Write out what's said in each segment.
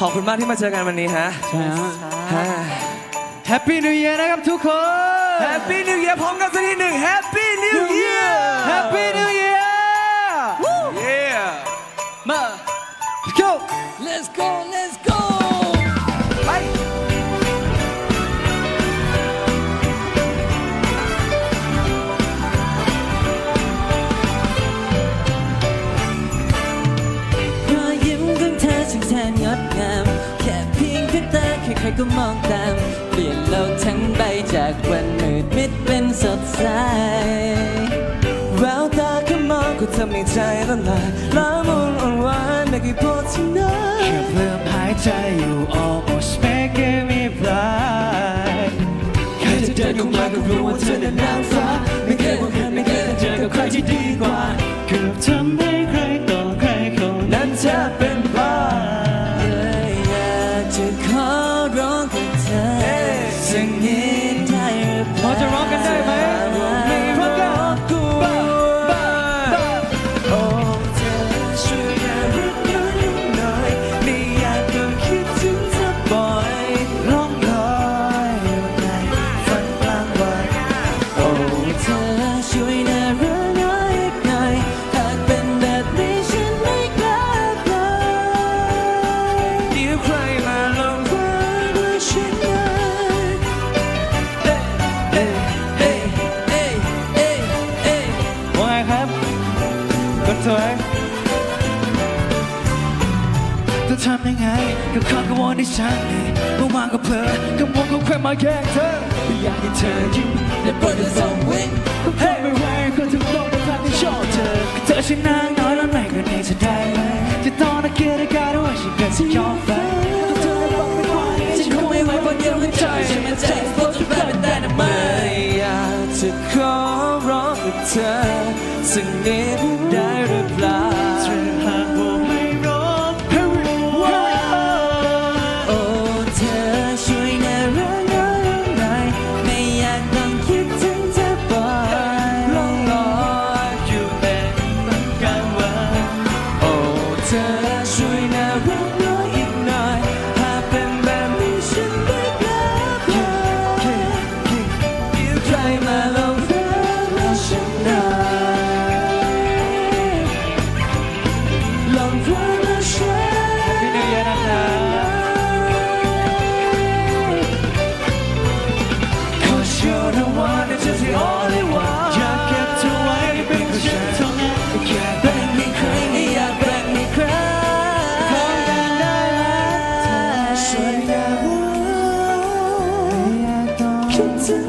ขอบคุณมากที่มาเจอกันวันนี้ฮะใช่ฮะฮะแฮปปี้นิวเ a ียร์นะครับทุกคน แฮปปี้นิวเยียร์พร้อมกันสักทีหนึ่งแฮปปี้นิวเยียร์ ใครก็มองตาม เปลี่ยนโลกทั้งใบจากวันมืดมิดเป็นสดใสแววตาเขามองก็ทำให้ใจละลายละมุนอ่อนหวานไม่กี่พอที่ไหนแค่เพิ่มหายใจอยู่ almost making me blind แค่จะเดินเข้ามาก็รู้ว่าเธอนั้นนางฟ้าไม่เคยว่าเคยไม่เคยเจอกับใครที่ดีกว่าเกือบทำให้ คนสวยจะทำยังไงกับความกังวลที่ฉันมีเมื่อวานก็เพ้อกังวลก็แค่มาแย่งเธอไม่อยากให้เธอยิ้มและโปรดจะส่งวิ่งก็เฮ้ไม่ไหวก็ถึงโลกในทางที่ชอบเธอเธอฉันนางน้อยแล้วไหนก็นี่จะได้ไหมจะต้องนักเกียรติการว่าฉันเป็นสยองไฟเธอบอกไม่ไหวฉันคงไม่ไหวเพราะเดียวหัวใจฉันมันใจโปรดจะแปลเป็นแต่ละไม่ไม่อยากจะขอร้องกับเธอสักนิดได้ คิดถึง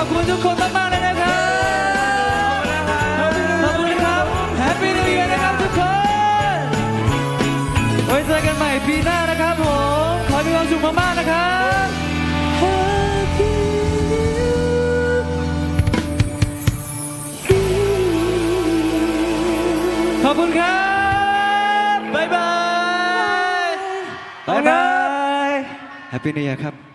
อบคุณทุกคนมากๆเลยนะครับขอบคุณครับแฮปปี้นิวเ a ียร์นะครับทุกคน ไว้เจอกันใหม่ปีหน้านะครับผม ขอให้มีความสุขมากๆนะครับขอบคุณครับ บ๊ายบาย บ๊ายบายแฮปปี้นิวเ a ียร์ครับ